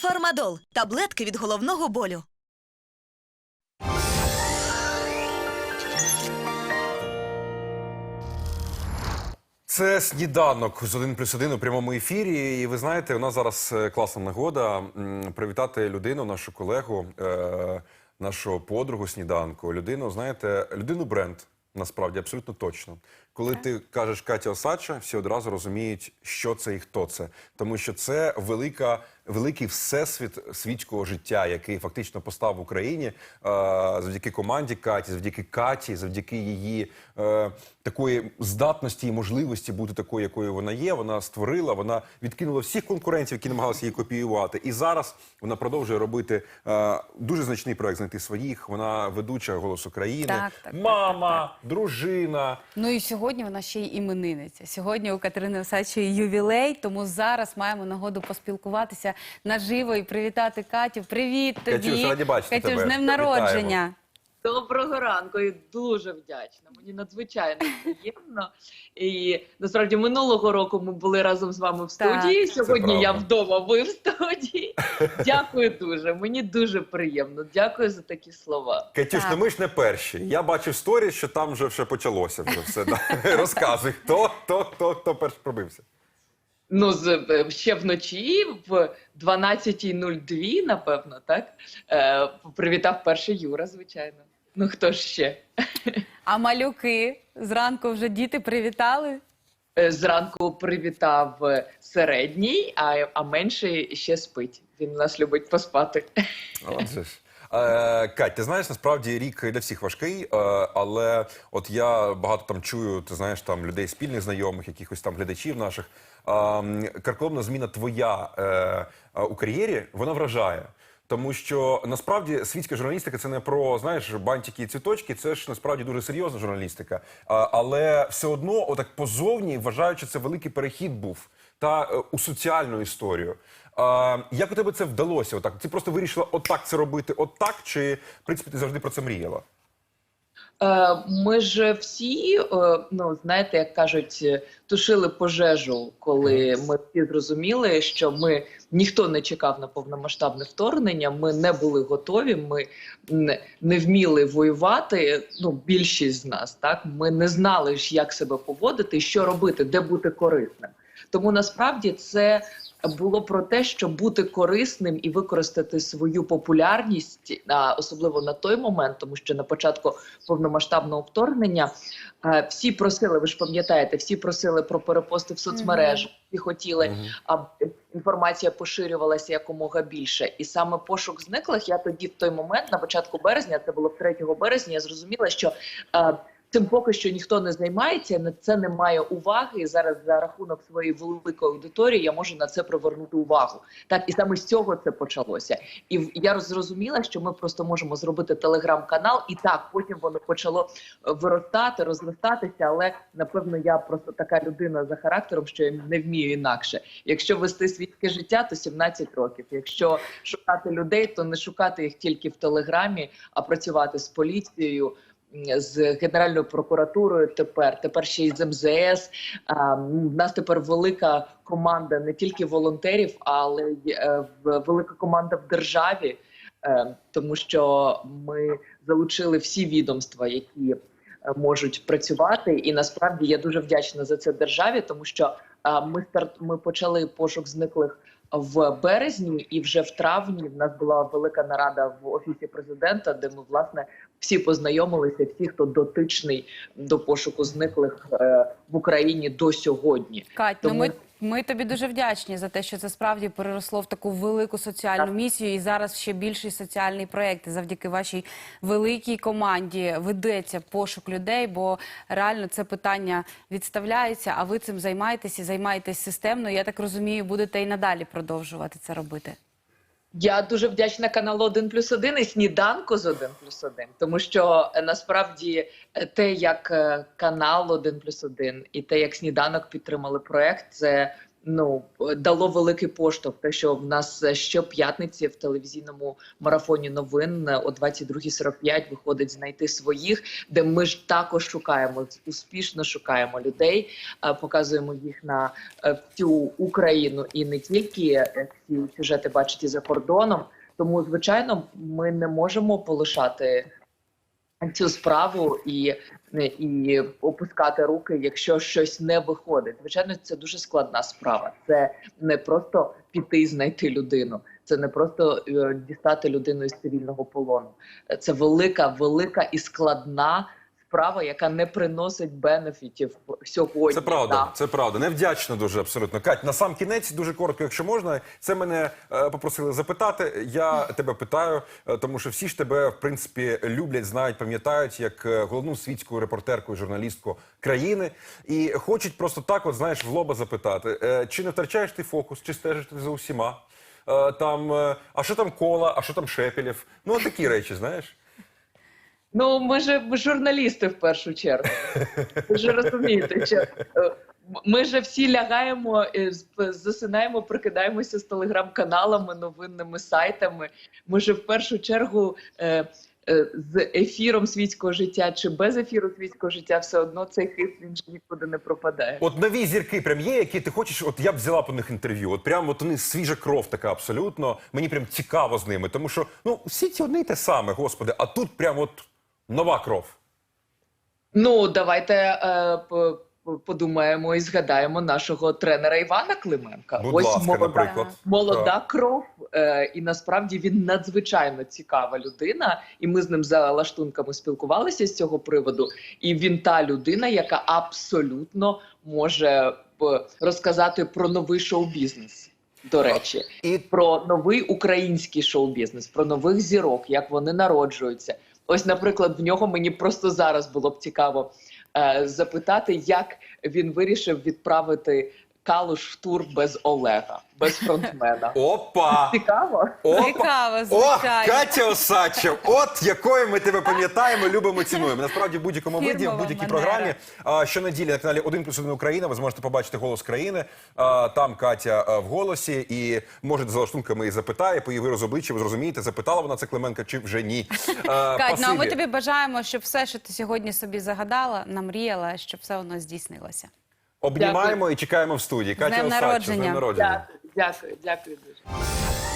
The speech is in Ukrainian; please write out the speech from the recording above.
Фармадол таблетки від головного болю. Це сніданок з 1 плюс 1 у прямому ефірі. І ви знаєте, у нас зараз е, класна нагода привітати людину, нашу колегу, е, нашу подругу сніданку. Людину, знаєте, людину бренд. Насправді абсолютно точно. Коли ти кажеш Катя Осадча, всі одразу розуміють, що це і хто це. Тому що це велика, великий всесвіт світського життя, який фактично постав в Україні е, завдяки команді Каті, завдяки Каті, завдяки її е, такої здатності і можливості бути такою, якою вона є. Вона створила, вона відкинула всіх конкурентів, які намагалися її копіювати. І зараз вона продовжує робити е, дуже значний проект знайти своїх. Вона ведуча голос України, Так, так, так, мама, дружина. Ну і сьогодні вона ще й іменинниця. Сьогодні у Катерини Осадчої ювілей, тому зараз маємо нагоду поспілкуватися наживо і привітати Катю. Привіт тобі! Катюш, раді бачити Катюш, тебе. з днем Вітаємо. Доброго ранку і дуже вдячна. Мені надзвичайно приємно. І насправді минулого року ми були разом з вами в студії. Це Сьогодні я вдома. Ви в студії. Дякую дуже. Мені дуже приємно. Дякую за такі слова. Катюш, Так. ну ми ж не перші. Я бачив сторіс, що там вже все почалося. Вже все да. розказуй, хто, хто, хто, хто перший пробився. Ну, з е, ще вночі, в 12.02, напевно, так е, привітав перший Юра, звичайно. Ну хто ж ще? А малюки зранку вже діти привітали. Е, Зранку привітав е, середній, а, а менший ще спить. Він нас любить поспати. Оце ж. Е, Кать, ти знаєш, насправді рік для всіх важкий, е, але от я багато там чую, ти знаєш, там людей спільних знайомих, якихось там глядачів наших. Е, карколомна зміна твоя е, е, у кар'єрі, вона вражає. Тому що насправді світська журналістика це не про знаєш бантики і цвіточки, це ж насправді дуже серйозна журналістика. А, але все одно, отак позовні, вважаючи, це великий перехід був та е, у соціальну історію. А, як у тебе це вдалося? Отак? Ти просто вирішила отак це робити, отак, чи в принципі ти завжди про це мріяла? Е, Ми ж всі, е, ну знаєте, як кажуть, е, тушили пожежу, коли ми всі зрозуміли, що ми ніхто не чекав на повномасштабне вторгнення. Ми не були готові. Ми не, не вміли воювати. Ну, більшість з нас, так ми не знали ж, як себе поводити, що робити, де бути корисним. Тому насправді це було про те, щоб бути корисним і використати свою популярність, а, особливо на той момент, тому що на початку повномасштабного вторгнення всі просили, ви ж пам'ятаєте, всі просили про перепости в соцмережах, всі хотіли, аби інформація поширювалася якомога більше. І саме пошук зниклих я тоді, в той момент, на початку березня, це було 3 березня, я зрозуміла, що Цим поки що ніхто не займається, на це не має уваги. І зараз за рахунок своєї великої аудиторії я можу на це привернути увагу. Так і саме з цього це почалося. І я зрозуміла, що ми просто можемо зробити телеграм-канал, і так потім воно почало е, виростати, розростатися. Але напевно я просто така людина за характером, що я не вмію інакше. Якщо вести світське життя, то 17 років. Якщо шукати людей, то не шукати їх тільки в телеграмі, а працювати з поліцією. З Генеральною прокуратурою тепер, тепер ще й з МЗС. В нас тепер велика команда не тільки волонтерів, але й е, велика команда в державі, е, тому що ми залучили всі відомства, які е, можуть працювати. І насправді я дуже вдячна за це державі, тому що ми старт ми почали пошук зниклих в березні, і вже в травні в нас була велика нарада в офісі президента, де ми власне всі познайомилися, всі, хто дотичний до пошуку зниклих е, в Україні до сьогодні. Кать, Тому- ну ми, ми тобі дуже вдячні за те, що це справді переросло в таку велику соціальну місію, і зараз ще більший соціальний проєкт. Завдяки вашій великій команді ведеться пошук людей, бо реально це питання відставляється. А ви цим займаєтесь і займаєтесь системно. Я так розумію, будете і надалі продовжувати це робити. Я дуже вдячна каналу 1 плюс 1 і сніданку з 1 плюс 1, тому що е, насправді е, те, як е, канал 1 плюс 1 і те, як сніданок підтримали проект, це ну дало великий поштовх. Те, що в нас е, щоп'ятниці в телевізійному марафоні новин е, о 22.45 виходить знайти своїх, де ми ж також шукаємо успішно шукаємо людей, е, показуємо їх на е, всю Україну і не тільки ці сюжети бачать і за кордоном. Тому, звичайно, ми не можемо полишати цю справу і, і опускати руки, якщо щось не виходить. Звичайно, це дуже складна справа. Це не просто піти і знайти людину. Це не просто е, дістати людину із цивільного полону. Це велика, велика і складна справа, яка не приносить бенефітів сьогодні. Це правда, нам. це правда. Невдячно дуже абсолютно. Кать, на сам кінець, дуже коротко, якщо можна. Це мене е, попросили запитати. Я тебе питаю, е, тому що всі ж тебе, в принципі, люблять, знають, пам'ятають як е, головну світську репортерку і журналістку країни. І хочуть просто так, от знаєш, в лоба запитати: е, чи не втрачаєш ти фокус, чи стежиш ти за усіма? Е, там, е, а що там кола, а що там шепелєв? Ну, такі речі, знаєш. Ну, ми ж журналісти в першу чергу. Ви ж розумієте, що е, ми ж всі лягаємо, е, засинаємо, прикидаємося з телеграм-каналами, новинними сайтами. Ми ж в першу чергу е, з ефіром світського життя чи без ефіру світського життя, все одно цей хист він ж нікуди не пропадає. От нові зірки прям є, які ти хочеш. От я б взяла по них інтерв'ю. От прям от вони свіжа кров така абсолютно. Мені прям цікаво з ними, тому що ну всі ці одне й те саме, господи. А тут прям от нова кров. Ну, давайте е, подумаємо і згадаємо нашого тренера Івана Клименка. Будь ласка, молода, наприклад. молода кров, е, і насправді він надзвичайно цікава людина. І ми з ним за лаштунками спілкувалися з цього приводу. І він та людина, яка абсолютно може розказати про новий шоу-бізнес. До речі, І про новий український шоу-бізнес, про нових зірок, як вони народжуються. Ось, наприклад, в нього мені просто зараз було б цікаво е, запитати, як він вирішив відправити Калуш в тур без Олега, без фронтмена. опа! Цікаво. Опа! Цікаво, О. Катя Осадчев, от якою ми тебе пам'ятаємо, любимо, цінуємо. Насправді в будь-якому виді, в будь-якій манера. програмі. А, щонеділі на каналі 1 плюс 1 Україна ви зможете побачити голос країни. А, там Катя а, в голосі, і можете за лаштунками і запитає, по її виразу обличчя, ви зрозумієте, запитала вона це Клименка чи вже ні. А, Кать, ну а ми тобі бажаємо, щоб все, що ти сьогодні собі загадала, намріяла, щоб все воно здійснилося. Обнімаємо і чекаємо в студії. Катя Осадчев, з днем народження. Дякую, дякую, дякую дуже.